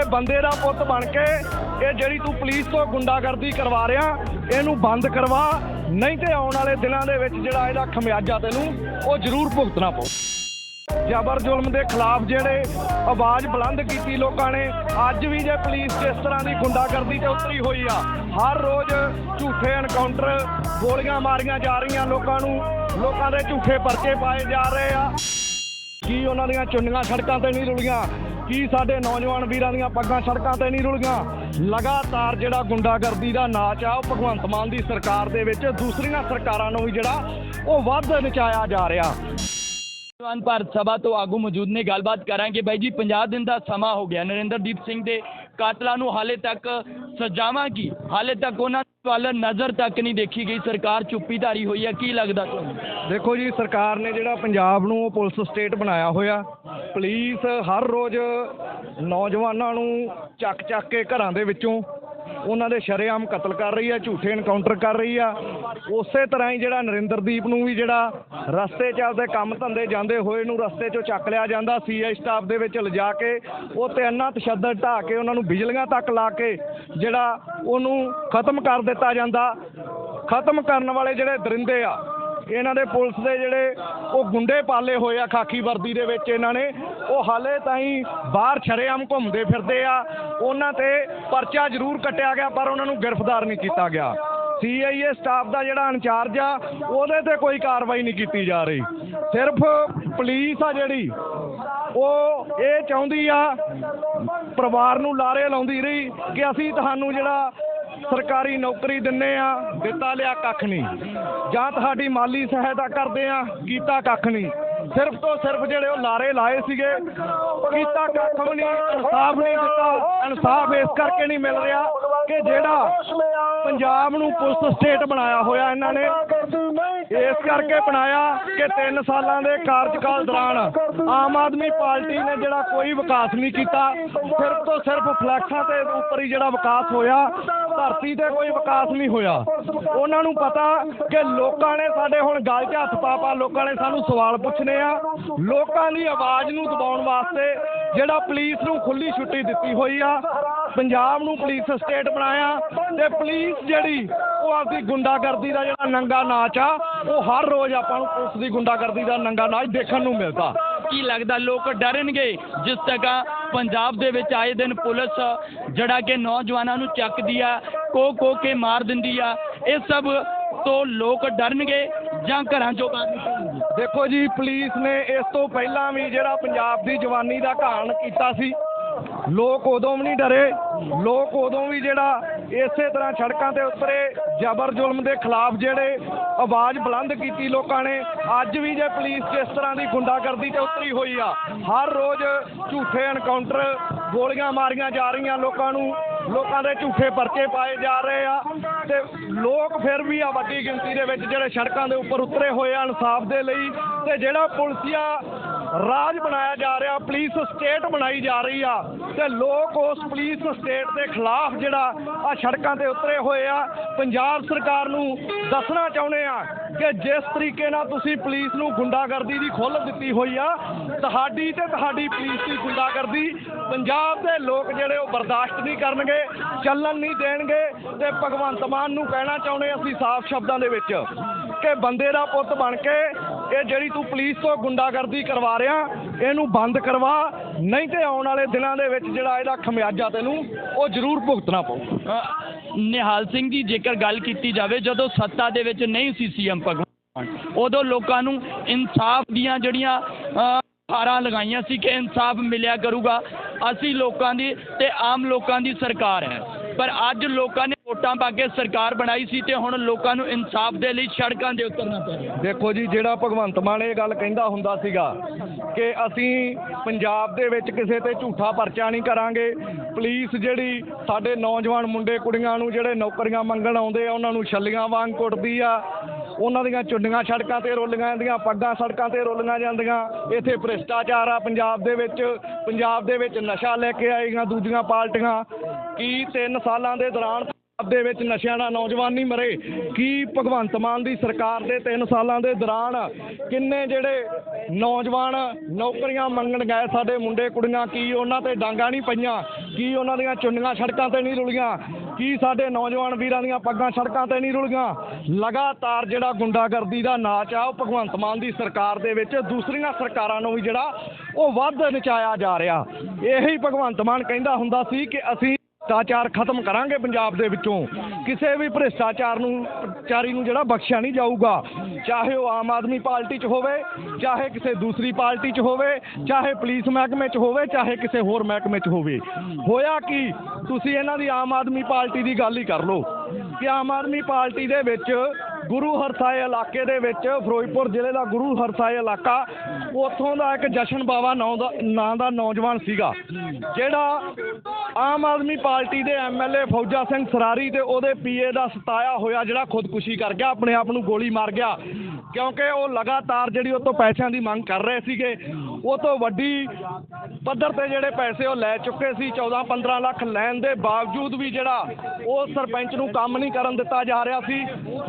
ਕਿ ਬੰਦੇ ਦਾ ਪੁੱਤ ਬਣ ਕੇ ਇਹ ਜਿਹੜੀ ਤੂੰ ਪੁਲਿਸ ਤੋਂ ਗੁੰਡਾਗਰਦੀ ਕਰਵਾ ਰਿਹਾ, ਇਹਨੂੰ ਬੰਦ ਕਰਵਾ, ਨਹੀਂ ਤੇ ਆਉਣ ਵਾਲੇ ਦਿਨਾਂ ਦੇ ਵਿੱਚ ਜਿਹੜਾ ਇਹਦਾ ਖਮਿਆਜਾ ਤੈਨੂੰ, ਉਹ ਜ਼ਰੂਰ ਭੁਗਤਣਾ ਪਊ। ਜਬਰ ਜ਼ੁਲਮ ਦੇ ਖਿਲਾਫ ਜਿਹੜੇ ਆਵਾਜ਼ ਬੁਲੰਦ ਕੀਤੀ ਲੋਕਾਂ ਨੇ, ਅੱਜ ਵੀ ਜੇ ਪੁਲਿਸ ਜਿਸ ਤਰ੍ਹਾਂ ਦੀ ਗੁੰਡਾਗਰਦੀ ਤੇ ਉਤਰੀ ਹੋਈ ਆ, ਹਰ ਰੋਜ਼ ਝੂਠੇ ਐਨਕਾਊਂਟਰ ਗੋਲੀਆਂ ਮਾਰੀਆਂ ਜਾ ਰਹੀਆਂ ਲੋਕਾਂ ਨੂੰ, ਲੋਕਾਂ ਦੇ ਝੂਠੇ ਪਰਚੇ ਪਾਏ ਜਾ ਰਹੇ ਆ। ਕੀ ਉਹਨਾਂ ਦੀਆਂ ਚੁੰਨੀਆਂ ਸੜਕਾਂ ਤੇ ਨਹੀਂ ਰੁਲੀਆਂ ਕੀ ਸਾਡੇ ਨੌਜਵਾਨ ਵੀਰਾਂ ਦੀਆਂ ਪੱਗਾਂ ਸੜਕਾਂ ਤੇ ਨਹੀਂ ਰੁਲੀਆਂ ਲਗਾਤਾਰ ਜਿਹੜਾ ਗੁੰਡਾਗਰਦੀ ਦਾ ਨਾਚ ਆ, ਉਹ ਭਗਵੰਤ ਮਾਨ ਦੀ ਸਰਕਾਰ ਦੇ ਵਿੱਚ, ਦੂਸਰੀਆਂ ਸਰਕਾਰਾਂ ਨੂੰ ਵੀ ਜਿਹੜਾ ਉਹ ਵੱਧ ਨਚਾਇਆ ਜਾ ਰਿਹਾ। ਨੌਜਵਾਨ ਭਾਰਤ ਸਭਾ ਤੋਂ ਆਗੂ ਮੌਜੂਦ ਨੇ, ਗੱਲਬਾਤ ਕਰਾਂਗੇ। ਬਾਈ ਜੀ 50 ਦਿਨ ਦਾ ਸਮਾਂ ਹੋ ਗਿਆ ਨਰਿੰਦਰਦੀਪ ਸਿੰਘ ਦੇ ਕਾਤਲਾਂ ਨੂੰ ਹਾਲੇ ਤੱਕ ਸਜ਼ਾਵਾਂ ਕੀ ਹਾਲੇ ਤੱਕ ਉਹਨਾਂ ਵੱਲ ਨਜ਼ਰ ਤੱਕ ਨਹੀਂ ਦੇਖੀ ਗਈ। ਸਰਕਾਰ ਚੁੱਪੀ ਧਾਰੀ ਹੋਈ ਹੈ। ਕੀ ਲੱਗਦਾ ਤੁਹਾਨੂੰ? ਦੇਖੋ ਜੀ, ਸਰਕਾਰ ਨੇ ਜਿਹੜਾ ਪੰਜਾਬ ਨੂੰ ਉਹ ਪੁਲਿਸ ਸਟੇਟ ਬਣਾਇਆ ਹੋਇਆ, ਪੁਲਿਸ ਹਰ ਰੋਜ਼ ਨੌਜਵਾਨਾਂ ਨੂੰ ਚੱਕ ਚੱਕ ਕੇ ਘਰਾਂ ਦੇ ਵਿੱਚੋਂ ਉਹਨਾਂ ਦੇ ਸ਼ਰੇਆਮ ਕਤਲ ਕਰ ਰਹੀ ਹੈ ਝੂਠੇ ਐਨਕਾਊਂਟਰ ਕਰ ਰਹੀ ਆ। ਉਸੇ ਤਰ੍ਹਾਂ ਹੀ ਜਿਹੜਾ ਨਰਿੰਦਰਦੀਪ ਨੂੰ ਵੀ ਜਿਹੜਾ ਰਸਤੇ 'ਚ ਆਪਦੇ ਕੰਮ ਧੰਦੇ ਜਾਂਦੇ ਹੋਏ ਨੂੰ ਰਸਤੇ 'ਚੋਂ ਚੱਕ ਲਿਆ ਜਾਂਦਾ, ਸੀਆਈ ਸਟਾਫ ਦੇ ਵਿੱਚ ਲਿਜਾ ਕੇ, ਉਹ ਤੇ ਇੰਨਾ ਤਸ਼ੱਦਦ ਢਾ ਕੇ ਉਹਨਾਂ ਨੂੰ ਬਿਜਲੀਆਂ ਤੱਕ ਲਾ ਕੇ ਜਿਹੜਾ ਉਹਨੂੰ ਖਤਮ ਕਰ ਦਿੱਤਾ ਜਾਂਦਾ। ਖਤਮ ਕਰਨ ਵਾਲੇ ਜਿਹੜੇ ਦਰਿੰਦੇ ਆ ਇਹਨਾਂ ਦੇ ਪੁਲਿਸ ਦੇ ਜਿਹੜੇ ਉਹ ਗੁੰਡੇ ਪਾਲੇ ਹੋਏ ਆ ਖਾਕੀ ਵਰਦੀ ਦੇ ਵਿੱਚ ਇਹਨਾਂ ਨੇ, ਉਹ ਹਾਲੇ ਤਾਈਂ ਬਾਹਰ ਛਰੇਆਮ ਘੁੰਮਦੇ ਫਿਰਦੇ ਆ। ਉਹਨਾਂ ਤੇ ਪਰਚਾ ਜ਼ਰੂਰ ਕੱਟਿਆ ਗਿਆ, ਪਰ ਉਹਨਾਂ ਨੂੰ ਗ੍ਰਿਫਤਾਰ ਨਹੀਂ ਕੀਤਾ ਗਿਆ। ਸੀਆਈਏ ਸਟਾਫ ਦਾ ਜਿਹੜਾ ਇੰਚਾਰਜ ਆ, ਉਹਦੇ ਤੇ ਕੋਈ ਕਾਰਵਾਈ ਨਹੀਂ ਕੀਤੀ ਜਾ ਰਹੀ। ਸਿਰਫ ਪੁਲਿਸ ਆ ਜਿਹੜੀ, ਉਹ ਇਹ ਚਾਹੁੰਦੀ ਆ, ਪਰਿਵਾਰ ਨੂੰ ਲਾਰੇ ਲਾਉਂਦੀ ਰਹੀ ਕਿ ਅਸੀਂ ਤੁਹਾਨੂੰ ਜਿਹੜਾ ਸਰਕਾਰੀ ਨੌਕਰੀ ਦਿੰਨੇ ਆ, ਦਿੱਤਾ ਲਿਆ ਕੱਖ ਨਹੀਂ। ਜਾਂ ਤੁਹਾਡੀ ਮਾਲੀ ਸਹਾਇਤਾ ਕਰਦੇ ਆ, ਕੀਤਾ ਕੱਖ ਨਹੀਂ। ਸਿਰਫ ਤੋਂ ਸਿਰਫ ਜਿਹੜੇ ਉਹ ਲਾਰੇ ਲਾਏ ਸੀਗੇ, ਕੀਤਾ ਕੱਖ ਵੀ ਨਹੀਂ, ਇਨਸਾਫ ਨਹੀਂ ਦਿੱਤਾ। ਇਨਸਾਫ ਇਸ ਕਰਕੇ ਨਹੀਂ ਮਿਲ ਰਿਹਾ ਕਿ ਜਿਹੜਾ ਪੰਜਾਬ ਨੂੰ ਪੁਲਿਸ ਸਟੇਟ ਬਣਾਇਆ ਹੋਇਆ ਇਹਨਾਂ ਨੇ ਇਸ ਕਰਕੇ ਬਣਾਇਆ ਕਿ 3 ਸਾਲਾਂ ਦੇ ਕਾਰਜਕਾਲ ਦੌਰਾਨ ਆਮ ਆਦਮੀ ਪਾਰਟੀ ਨੇ ਜਿਹੜਾ ਕੋਈ ਵਿਕਾਸ ਨਹੀਂ ਕੀਤਾ, ਸਿਰਫ ਤੋਂ ਸਿਰਫ ਫਲੈਕਸਾਂ ਤੇ ਉੱਪਰ ਹੀ ਜਿਹੜਾ ਵਿਕਾਸ ਹੋਇਆ, ਧਰਤੀ ਤੇ ਕੋਈ ਵਿਕਾਸ ਨਹੀਂ ਹੋਇਆ। ਉਹਨਾਂ ਨੂੰ ਪਤਾ ਕਿ ਲੋਕਾਂ ਨੇ ਸਾਡੇ ਹੁਣ ਗੱਲ 'ਚ ਹੱਥ ਪਾ ਪਾ, ਲੋਕਾਂ ਨੇ ਸਾਨੂੰ ਸਵਾਲ ਪੁੱਛਣੇ ਆ। ਲੋਕਾਂ ਦੀ ਆਵਾਜ਼ ਨੂੰ ਦਬਾਉਣ ਵਾਸਤੇ ਜਿਹੜਾ ਪੁਲਿਸ ਨੂੰ ਖੁੱਲੀ ਛੁੱਟੀ ਦਿੱਤੀ ਹੋਈ ਆ, ਪੰਜਾਬ ਨੂੰ ਪੁਲਿਸ ਸਟੇਟ ਬਣਾਇਆ, ਤੇ ਪੁਲਿਸ ਜਿਹੜੀ ਉਹ ਆਪਦੀ ਗੁੰਡਾਗਰਦੀ ਦਾ ਜਿਹੜਾ ਨੰਗਾ ਨਾਚ ਆ, ਉਹ ਹਰ ਰੋਜ਼ ਆਪਾਂ ਨੂੰ ਪੁਲਿਸ ਦੀ ਗੁੰਡਾਗਰਦੀ ਦਾ ਨੰਗਾ ਨਾਚ ਦੇਖਣ ਨੂੰ ਮਿਲਦਾ। ਕੀ ਲੱਗਦਾ ਲੋਕ ਡਰਨਗੇ? ਜਿਸ ਤਰ੍ਹਾਂ ਪੰਜਾਬ ਦੇ ਵਿੱਚ ਆਏ ਦਿਨ ਪੁਲਿਸ ਜਿਹੜਾ ਕਿ ਨੌਜਵਾਨਾਂ ਨੂੰ ਚੱਕਦੀ ਆ ਕੋ ਕੋ ਕੇ ਮਾਰ ਦਿੰਦੀ ਆ, ਇਹ ਸਭ ਤੋਂ ਲੋਕ ਡਰਨਗੇ ਜਾਂ ਘਰਾਂ ਚੋਂ ਬਾਹਰ ਨਿਕਲਣਗੇ? ਦੇਖੋ ਜੀ, ਪੁਲਿਸ ਨੇ ਇਸ ਤੋਂ ਪਹਿਲਾਂ ਵੀ ਜਿਹੜਾ ਪੰਜਾਬ ਦੀ ਜਵਾਨੀ ਦਾ ਘਾਣ ਕੀਤਾ ਸੀ ਲੋਕ ਉਦੋਂ ਵੀ ਨਹੀਂ ਡਰੇ। ਲੋਕ ਉਦੋਂ ਵੀ ਜਿਹੜਾ ਇਸੇ ਤਰ੍ਹਾਂ ਸੜਕਾਂ ਤੇ ਉਤਰੇ, ਜ਼ਬਰ ਜ਼ੁਲਮ ਦੇ ਖਿਲਾਫ ਜਿਹੜੇ ਆਵਾਜ਼ ਬੁਲੰਦ ਕੀਤੀ ਲੋਕਾਂ ਨੇ, ਅੱਜ ਵੀ ਜੇ ਪੁਲਿਸ ਜਿਸ ਤਰ੍ਹਾਂ ਦੀ ਗੁੰਡਾਗਰਦੀ ਤੇ ਉਤਰੀ ਹੋਈ ਆ, ਹਰ ਰੋਜ਼ ਝੂਠੇ ਐਨਕਾਊਂਟਰ ਗੋਲੀਆਂ ਮਾਰੀਆਂ ਜਾ ਰਹੀਆਂ ਲੋਕਾਂ ਨੂੰ। ਲੋਕਾਂ ਦੇ ਝੂਠੇ ਪਰਚੇ ਪਾਏ ਜਾ ਰਹੇ ਆ ਤੇ ਲੋਕ ਫਿਰ ਵੀ ਆ ਵੱਡੀ ਗਿਣਤੀ ਦੇ ਵਿੱਚ ਜਿਹੜੇ ਸੜਕਾਂ ਦੇ ਉੱਪਰ ਉਤਰੇ ਹੋਏ ਆ ਇਨਸਾਫ ਦੇ ਲਈ ਤੇ ਜਿਹੜਾ ਪੁਲਿਸੀਆ ਰਾਜ ਬਣਾਇਆ ਜਾ ਰਿਹਾ, ਪੁਲਿਸ ਸਟੇਟ ਬਣਾਈ ਜਾ ਰਹੀ ਆ ਤੇ ਲੋਕ ਉਸ ਪੁਲਿਸ ਸਟੇਟ ਦੇ ਖਿਲਾਫ ਜਿਹੜਾ ਆ ਸੜਕਾਂ ਤੇ ਉਤਰੇ ਹੋਏ ਆ। ਪੰਜਾਬ ਸਰਕਾਰ ਨੂੰ ਦੱਸਣਾ ਚਾਹੁੰਦੇ ਆ ਕਿ ਜਿਸ ਤਰੀਕੇ ਨਾਲ ਤੁਸੀਂ ਪੁਲਿਸ ਨੂੰ ਗੁੰਡਾਗਰਦੀ ਦੀ ਖੁੱਲ੍ਹ ਦਿੱਤੀ ਹੋਈ ਆ, ਤੁਹਾਡੀ ਤੇ ਤੁਹਾਡੀ ਪੁਲਿਸ ਦੀ ਗੁੰਡਾਗਰਦੀ ਪੰਜਾਬ ਦੇ ਲੋਕ ਜਿਹੜੇ ਉਹ ਬਰਦਾਸ਼ਤ ਨਹੀਂ ਕਰਨਗੇ, ਚੱਲਣ ਨਹੀਂ ਦੇਣਗੇ ਤੇ ਭਗਵੰਤ ਮਾਨ ਨੂੰ ਕਹਿਣਾ ਚਾਹੁੰਦੇ ਅਸੀਂ ਸਾਫ਼ ਸ਼ਬਦਾਂ ਦੇ ਵਿੱਚ। ਕਿ ਬੰਦੇ ਦਾ ਪੁੱਤ ਬਣ ਕੇ ਇਹ ਜਿਹੜੀ ਤੂੰ ਪੁਲਿਸ ਤੋਂ ਗੁੰਡਾਗਰਦੀ ਕਰਵਾ ਰਿਹਾ, ਇਹਨੂੰ ਬੰਦ ਕਰਵਾ, ਨਹੀਂ ਤੇ ਆਉਣ ਵਾਲੇ ਦਿਨਾਂ ਦੇ ਵਿੱਚ ਜਿਹੜਾ ਇਹਦਾ ਖਮਿਆਜਾ ਤੈਨੂੰ, ਉਹ ਜ਼ਰੂਰ ਭੁਗਤਣਾ ਪਊ ਨਿਹਾਲ ਸਿੰਘ ਦੀ ਜੇਕਰ ਗੱਲ ਕੀਤੀ ਜਾਵੇ, ਜਦੋਂ ਸੱਤਾ ਦੇ ਵਿੱਚ ਨਹੀਂ ਸੀ ਸੀਐਮ ਭਗਵੰਤ ਮਾਨ, ਉਦੋਂ ਲੋਕਾਂ ਨੂੰ ਇਨਸਾਫ ਦੀਆਂ ਜਿਹੜੀਆਂ ਹਾਰਾਂ ਲਗਾਈਆਂ ਸੀ ਕਿ ਇਨਸਾਫ ਮਿਲਿਆ ਕਰੂਗਾ। ਅਸੀਂ ਲੋਕਾਂ ਦੀ ਤੇ ਆਮ ਲੋਕਾਂ ਦੀ ਸਰਕਾਰ ਹੈ। ਪਰ ਅੱਜ ਲੋਕਾਂ ਨੇ ਵੋਟਾਂ ਪਾ ਕੇ ਸਰਕਾਰ ਬਣਾਈ ਸੀ ਤੇ ਹੁਣ ਲੋਕਾਂ ਨੂੰ ਇਨਸਾਫ ਦੇ ਲਈ ਸੜਕਾਂ ਦੇ ਉਤਰਨਾ ਪੈ ਰਿਹਾ। ਦੇਖੋ ਜੀ, ਜਿਹੜਾ ਭਗਵੰਤ ਮਾਨ ਇਹ ਗੱਲ ਕਹਿੰਦਾ ਹੁੰਦਾ ਸੀਗਾ ਕਿ ਅਸੀਂ ਪੰਜਾਬ ਦੇ ਵਿੱਚ ਕਿਸੇ ਤੇ ਝੂਠਾ ਪਰਚਾ ਨਹੀਂ ਕਰਾਂਗੇ, ਪੁਲਿਸ ਜਿਹੜੀ ਸਾਡੇ ਨੌਜਵਾਨ ਮੁੰਡੇ ਕੁੜੀਆਂ ਨੂੰ ਜਿਹੜੇ ਨੌਕਰੀਆਂ ਮੰਗਣ ਆਉਂਦੇ ਆ, ਉਹਨਾਂ ਨੂੰ ਛੱਲੀਆਂ ਵਾਂਗ ਕੁੱਟਦੀ ਆ, ਉਹਨਾਂ ਦੀਆਂ ਚੁੰਨੀਆਂ ਸੜਕਾਂ ਤੇ ਰੋਲੀਆਂ ਜਾਂਦੀਆਂ, ਪੱਗਾਂ ਸੜਕਾਂ ਤੇ ਰੋਲੀਆਂ ਜਾਂਦੀਆਂ, ਇੱਥੇ ਭ੍ਰਿਸ਼ਟਾਚਾਰ ਆ ਪੰਜਾਬ ਦੇ ਵਿੱਚ, ਪੰਜਾਬ ਦੇ ਵਿੱਚ ਨਸ਼ਾ ਲੈ ਕੇ ਆਏਗੀਆਂ ਦੂਜੀਆਂ ਪਾਰਟੀਆਂ ਕੀ ਤਿੰਨ ਸਾਲਾਂ ਦੇ ਦੌਰਾਨ ਪੰਜਾਬ ਦੇ ਵਿੱਚ ਨਸ਼ਿਆਂ ਨਾਲ ਨੌਜਵਾਨ ਨਹੀਂ ਮਰੇ? ਕੀ ਭਗਵੰਤ ਮਾਨ ਦੀ ਸਰਕਾਰ ਦੇ 3 ਸਾਲਾਂ ਦੇ ਦੌਰਾਨ ਕਿੰਨੇ ਜਿਹੜੇ ਨੌਜਵਾਨ ਨੌਕਰੀਆਂ ਮੰਗਣ ਗਏ ਸਾਡੇ ਮੁੰਡੇ ਕੁੜੀਆਂ? ਕੀ ਉਹਨਾਂ ਤੇ ਡਾਂਗਾ ਨਹੀਂ ਪਈਆਂ? ਕੀ ਉਹਨਾਂ ਦੀਆਂ ਚੁੰਨੀਆਂ ਸੜਕਾਂ ਤੇ ਨਹੀਂ ਰੁਲੀਆਂ? ਕੀ ਸਾਡੇ ਨੌਜਵਾਨ ਵੀਰਾਂ ਦੀਆਂ ਪੱਗਾਂ ਸੜਕਾਂ ਤੇ ਨਹੀਂ ਰੁਲੀਆਂ? ਲਗਾਤਾਰ ਜਿਹੜਾ ਗੁੰਡਾਗਰਦੀ ਦਾ ਨਾਚ ਆ, ਉਹ ਭਗਵੰਤ ਮਾਨ ਦੀ ਸਰਕਾਰ ਦੇ ਵਿੱਚ ਦੂਸਰੀਆਂ ਸਰਕਾਰਾਂ ਨੂੰ ਵੀ ਜਿਹੜਾ ਉਹ ਵੱਧ ਨਚਾਇਆ ਜਾ ਰਿਹਾ। ਇਹੀ ਭਗਵੰਤ ਮਾਨ ਕਹਿੰਦਾ ਹੁੰਦਾ ਸੀ ਕਿ ਅਸੀਂ ਭ੍ਰਿਸ਼ਟਾਚਾਰ ਖਤਮ ਕਰਾਂਗੇ ਪੰਜਾਬ ਦੇ ਵਿੱਚੋਂ। ਕਿਸੇ ਵੀ ਭ੍ਰਿਸ਼ਟਾਚਾਰ ਨੂੰ, ਚਾਰੀ ਨੂੰ ਜਿਹੜਾ ਬਖਸ਼ਿਆ ਨਹੀਂ ਜਾਊਗਾ। ਚਾਹੇ ਉਹ ਆਮ ਆਦਮੀ ਪਾਰਟੀ 'ਚ ਹੋਵੇ, ਚਾਹੇ ਕਿਸੇ ਦੂਸਰੀ ਪਾਰਟੀ 'ਚ ਹੋਵੇ, ਚਾਹੇ ਪੁਲਿਸ ਮਹਿਕਮੇ 'ਚ ਹੋਵੇ, ਚਾਹੇ ਕਿਸੇ ਹੋਰ ਮਹਿਕਮੇ 'ਚ ਹੋਵੇ। ਹੋਇਆ ਕੀ? ਤੁਸੀਂ ਇਹਨਾਂ ਦੀ ਆਮ ਆਦਮੀ ਪਾਰਟੀ ਦੀ ਗੱਲ ਹੀ ਕਰ ਲਓ। ਕਿ ਆਮ ਆਦਮੀ ਪਾਰਟੀ ਦੇ ਵਿੱਚ ਗੁਰੂ ਹਰਸਾਏ ਇਲਾਕੇ ਦੇ ਵਿੱਚ ਫਿਰੋਜ਼ਪੁਰ ਜ਼ਿਲ੍ਹੇ ਦਾ ਗੁਰੂ ਹਰਸਾਏ ਇਲਾਕਾ, ਉੱਥੋਂ ਦਾ ਇੱਕ ਜਸ਼ਨ ਬਾਵਾ ਨਾਂ ਦਾ ਨਾਂ ਦਾ ਨੌਜਵਾਨ ਸੀਗਾ, ਜਿਹੜਾ ਆਮ ਆਦਮੀ ਪਾਰਟੀ ਦੇ ਐਮਐਲਏ ਫੌਜਾ ਸਿੰਘ ਸਰਾਰੀ ਤੇ ਉਹਦੇ ਪੀਏ ਦਾ ਸਤਾਇਆ ਹੋਇਆ ਜਿਹੜਾ ਖੁਦਕੁਸ਼ੀ ਕਰ ਗਿਆ, ਆਪਣੇ ਆਪ ਨੂੰ ਗੋਲੀ ਮਾਰ ਗਿਆ, ਕਿਉਂਕਿ ਉਹ ਲਗਾਤਾਰ ਜਿਹੜੀ ਉਹ ਤੋਂ ਪੈਸਿਆਂ ਦੀ ਮੰਗ ਕਰ ਰਹੇ ਸੀਗੇ ਉਹ ਤੋਂ ਵੱਡੀ ਪੱਧਰ ਤੇ ਜਿਹੜੇ ਪੈਸੇ ਉਹ ਲੈ ਚੁੱਕੇ ਸੀ 14 15 ਲੱਖ ਲੈਣ ਦੇ ਬਾਵਜੂਦ ਵੀ ਜਿਹੜਾ ਉਹ ਸਰਪੰਚ ਨੂੰ ਕੰਮ ਨਹੀਂ ਕਰਨ ਦਿੱਤਾ ਜਾ ਰਿਹਾ ਸੀ,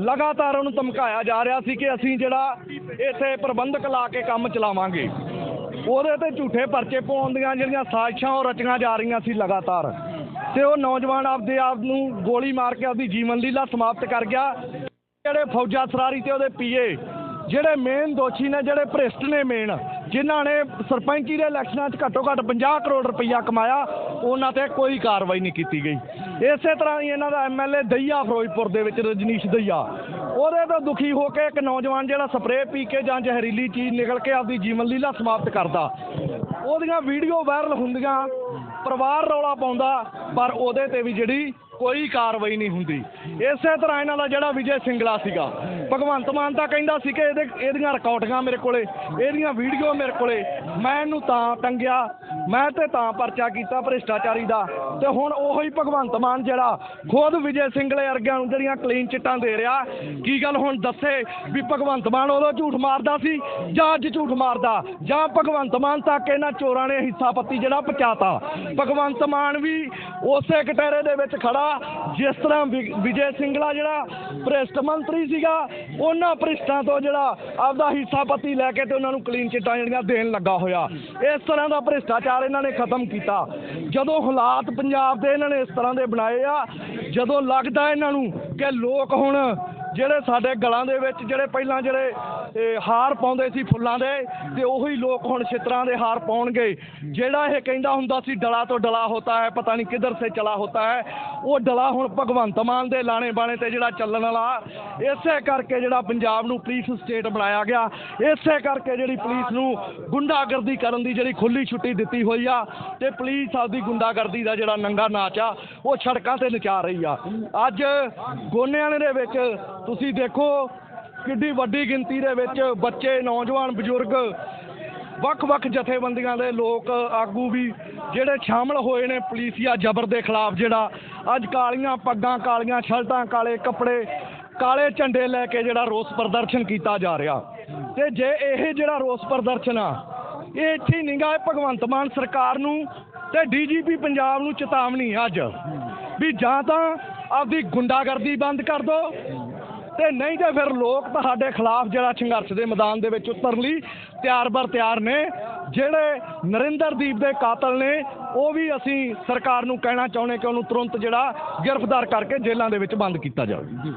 ਲਗਾਤਾਰ ਉਹਨੂੰ ਧਮਕਾਇਆ ਜਾ ਰਿਹਾ ਸੀ ਕਿ ਅਸੀਂ ਜਿਹੜਾ ਇੱਥੇ ਪ੍ਰਬੰਧਕ ਲਾ ਕੇ ਕੰਮ ਚਲਾਵਾਂਗੇ। ਉਹਦੇ ਤੇ ਝੂਠੇ ਪਰਚੇ ਪਾਉਣ ਦੀਆਂ ਜਿਹੜੀਆਂ ਸਾਜ਼ਿਸ਼ਾਂ ਉਹ ਰਚੀਆਂ ਜਾ ਰਹੀਆਂ ਸੀ ਲਗਾਤਾਰ। ਤੇ ਉਹ ਨੌਜਵਾਨ ਆਪਦੇ ਆਪ ਨੂੰ ਗੋਲੀ ਮਾਰ ਕੇ ਆਪਦੀ ਜੀਵਨ ਲੀਲਾ ਸਮਾਪਤ ਕਰ ਗਿਆ। ਜਿਹੜੇ ਫੌਜਾ ਸਰਾਰੀ ਤੇ ਉਹਦੇ ਪੀਏ, ਜਿਹੜੇ ਮੇਨ ਦੋਸ਼ੀ ਨੇ, ਜਿਹੜੇ ਭ੍ਰਿਸ਼ਟ ਨੇ ਮੇਨ ਜਿਨ੍ਹਾਂ ਨੇ ਸਰਪੰਚੀ ਦੇ ਇਲੈਕਸ਼ਨਾਂ 'ਚ ਘੱਟੋ ਘੱਟ 50 ਕਰੋੜ ਰੁਪਈਆ ਕਮਾਇਆ, ਉਹਨਾਂ ਤੇ ਕੋਈ ਕਾਰਵਾਈ ਨਹੀਂ ਕੀਤੀ ਗਈ। ਇਸੇ ਤਰ੍ਹਾਂ ਹੀ ਇਹਨਾਂ ਦਾ ਐਮਐਲਏ ਦਈਆ ਫਿਰੋਜ਼ਪੁਰ ਦੇ ਵਿੱਚ, ਰਜਨੀਸ਼ ਦਈਆ। ਉਹਦੇ ਤੋਂ ਦੁਖੀ ਹੋ ਕੇ ਇੱਕ ਨੌਜਵਾਨ ਜਿਹੜਾ ਸਪਰੇਅ ਪੀ ਕੇ ਜਾਂ ਜ਼ਹਿਰੀਲੀ ਚੀਜ਼ ਨਿਕਲ ਕੇ ਆਪਦੀ ਜੀਵਨ ਲੀਲਾ ਸਮਾਪਤ ਕਰਦਾ। ਉਹਦੀਆਂ ਵੀਡੀਓ ਵਾਇਰਲ ਹੁੰਦੀਆਂ, ਪਰਿਵਾਰ ਰੌਲਾ ਪਾਉਂਦਾ, ਪਰ ਉਹਦੇ ਤੇ ਵੀ ਜਿਹੜੀ ਕੋਈ ਕਾਰਵਾਈ ਨਹੀਂ ਹੁੰਦੀ। ਇਸੇ ਤਰ੍ਹਾਂ ਇਹਨਾਂ ਦਾ ਜਿਹੜਾ ਵਿਜੇ ਸਿੰਗਲਾ ਸੀਗਾ। ਭਗਵੰਤ ਮਾਨ ਤਾਂ ਕਹਿੰਦਾ ਸੀ ਕਿ ਇਹਦੇ ਇਹਦੀਆਂ ਰਿਕਾਰਡਿੰਗਾਂ ਮੇਰੇ ਕੋਲੇ, ਇਹਦੀਆਂ ਵੀਡੀਓ ਮੇਰੇ ਕੋਲੇ। ਮੈਂ ਇਹਨੂੰ ਤਾਂ ਟੰਗਿਆ। ਮੈਂ ਤੇ ਤਾਂ ਪਰਚਾ ਕੀਤਾ ਭ੍ਰਿਸ਼ਟਾਚਾਰੀ ਦਾ ਤੇ ਹੁਣ ਉਹੀ ਭਗਵੰਤ ਮਾਨ ਜਿਹੜਾ ਖੁਦ ਵਿਜੇ ਸਿੰਗਲੇ ਵਰਗਿਆਂ ਨੂੰ ਜਿਹੜੀਆਂ ਕਲੀਨ ਚਿੱਟਾਂ ਦੇ ਰਿਹਾ, ਕੀ ਗੱਲ ਹੁਣ ਦੱਸੇ ਵੀ ਭਗਵੰਤ ਮਾਨ ਉਦੋਂ ਝੂਠ ਮਾਰਦਾ ਸੀ ਜਾਂ ਅੱਜ ਝੂਠ ਮਾਰਦਾ? ਜਾਂ ਭਗਵੰਤ ਮਾਨ ਤੱਕ ਇਹਨਾਂ ਚੋਰਾਂ ਨੇ ਹਿੱਸਾ ਪੱਤੀ ਜਿਹੜਾ ਪਹੁੰਚਾਤਾ? ਭਗਵੰਤ ਮਾਨ ਵੀ ਉਸੇ ਕਟਹਿਰੇ ਦੇ ਵਿੱਚ ਖੜਾ, ਜਿਸ ਤਰ੍ਹਾਂ ਵਿ- ਵਿਜੇ ਸਿੰਗਲਾ ਜਿਹੜਾ ਭ੍ਰਿਸ਼ਟ ਮੰਤਰੀ ਸੀਗਾ, ਉਹਨਾਂ ਭ੍ਰਿਸ਼ਟਾਂ ਤੋਂ ਜਿਹੜਾ ਆਪਦਾ ਹਿੱਸਾ ਪੱਤੀ ਲੈ ਕੇ ਤੇ ਉਹਨਾਂ ਨੂੰ ਕਲੀਨ ਚਿੱਟਾਂ ਜਿਹੜੀਆਂ ਦੇਣ ਲੱਗਾ ਹੋਇਆ। ਇਸ ਤਰ੍ਹਾਂ ਦਾ ਭ੍ਰਿਸ਼ਟਾਚਾਰ ਇਹਨਾਂ ਨੇ ਖਤਮ ਕੀਤਾ। ਜਦੋਂ ਹਾਲਾਤ ਪੰਜਾਬ ਦੇ ਇਹਨਾਂ ਨੇ ਇਸ ਤਰ੍ਹਾਂ ਦੇ ਬਣਾਏ ਆ, ਜਦੋਂ ਲੱਗਦਾ ਇਹਨਾਂ ਨੂੰ ਕਿ ਲੋਕ ਹੁਣ ਜਿਹੜੇ ਸਾਡੇ ਗਲਾਂ ਦੇ ਵਿੱਚ, ਜਿਹੜੇ ਪਹਿਲਾਂ ਜਿਹੜੇ ਇਹ, ਹਾਰ ਪਾਉਂਦੇ ਸੀ ਫੁੱਲਾਂ ਦੇ ਤੇ ਉਹੀ ਲੋਕ ਹੁਣ ਛਿੱਤਰਾਂ ਦੇ ਹਾਰ ਪਾਉਣਗੇ। ਜਿਹੜਾ ਇਹ ਕਹਿੰਦਾ ਹੁੰਦਾ ਸੀ ਡਲਾ ਤੋਂ ਡਲਾ ਹੋਤਾ ਹੈ ਪਤਾ ਨਹੀਂ ਕਿੱਧਰ ਸੇ ਚਲਾ ਹੋਤਾ ਹੈ ਉਹ ਡਲਾ ਹੁਣ ਭਗਵੰਤ ਮਾਨ ਦੇ ਲਾਣੇ ਬਾਣੇ ਤੇ ਜਿਹੜਾ ਚੱਲਣ ਵਾਲਾ ਇਸੇ ਕਰਕੇ ਜਿਹੜਾ ਪੰਜਾਬ ਨੂੰ ਪੁਲਿਸ ਸਟੇਟ ਬਣਾਇਆ ਗਿਆ ਇਸੇ ਕਰਕੇ ਜਿਹੜੀ ਪੁਲਿਸ ਨੂੰ ਗੁੰਡਾਗਰਦੀ ਕਰਨ ਦੀ ਜਿਹੜੀ ਖੁੱਲੀ ਛੁੱਟੀ ਦਿੱਤੀ ਹੋਈ ਆ ਤੇ ਪੁਲਿਸ ਆਪਦੀ ਗੁੰਡਾਗਰਦੀ ਦਾ ਜਿਹੜਾ ਨੰਗਾ ਨਾਚ ਆ ਉਹ ਸੜਕਾਂ ਤੇ ਨਚਾ ਰਹੀ ਆ। ਅੱਜ ਗੋਨਿਆਂ ਦੇ ਵਿੱਚ ਤੁਸੀਂ ਦੇਖੋ ਕਿੱਡੀ ਵੱਡੀ ਗਿਣਤੀ ਦੇ ਵਿੱਚ ਬੱਚੇ, ਨੌਜਵਾਨ, ਬਜ਼ੁਰਗ, ਵੱਖ-ਵੱਖ ਜਥੇਬੰਦੀਆਂ ਦੇ ਲੋਕ ਆਗੂ ਵੀ ਜਿਹੜੇ ਸ਼ਾਮਲ ਹੋਏ ਨੇ ਪੁਲਿਸੀਆ ਜ਼ਬਰ ਦੇ ਖਿਲਾਫ ਜਿਹੜਾ ਅੱਜ ਕਾਲੀਆਂ ਪੱਗਾਂ, ਕਾਲੀਆਂ ਸ਼ਰਟਾਂ, ਕਾਲੇ ਕੱਪੜੇ, ਕਾਲੇ ਝੰਡੇ ਲੈ ਕੇ ਜਿਹੜਾ ਰੋਸ ਪ੍ਰਦਰਸ਼ਨ ਕੀਤਾ ਜਾ ਰਿਹਾ। ਤੇ ਜੇ ਇਹ ਜਿਹੜਾ ਰੋਸ ਪ੍ਰਦਰਸ਼ਨ ਆ, ਇਹ ਇੱਥੇ ਹੀ ਨਿਗਾਹ ਭਗਵੰਤ ਮਾਨ ਸਰਕਾਰ ਨੂੰ ਤੇ ਡੀਜੀਪੀ ਪੰਜਾਬ ਨੂੰ ਚੇਤਾਵਨੀ ਅੱਜ ਵੀ ਜਾਂ ਤਾਂ ਆਪਦੀ ਗੁੰਡਾਗਰਦੀ ਬੰਦ ਕਰ ਦਿਓ ਤੇ ਨਹੀਂ ਤੇ ਫਿਰ ਲੋਕ ਤੁਹਾਡੇ ਖਿਲਾਫ ਜਿਹੜਾ ਸੰਘਰਸ਼ ਦੇ ਮੈਦਾਨ ਦੇ ਵਿੱਚ ਉਤਰਨ ਲਈ ਤਿਆਰ ਬਰ ਤਿਆਰ ਨੇ। ਜਿਹੜੇ ਨਰਿੰਦਰਦੀਪ ਦੇ ਕਾਤਲ ਨੇ, ਉਹ ਵੀ ਅਸੀਂ ਸਰਕਾਰ ਨੂੰ ਕਹਿਣਾ ਚਾਹੁੰਦੇ ਕਿ ਉਹਨੂੰ ਤੁਰੰਤ ਜਿਹੜਾ ਗ੍ਰਿਫਤਾਰ ਕਰਕੇ ਜੇਲ੍ਹਾਂ ਦੇ ਵਿੱਚ ਬੰਦ ਕੀਤਾ ਜਾਵੇ।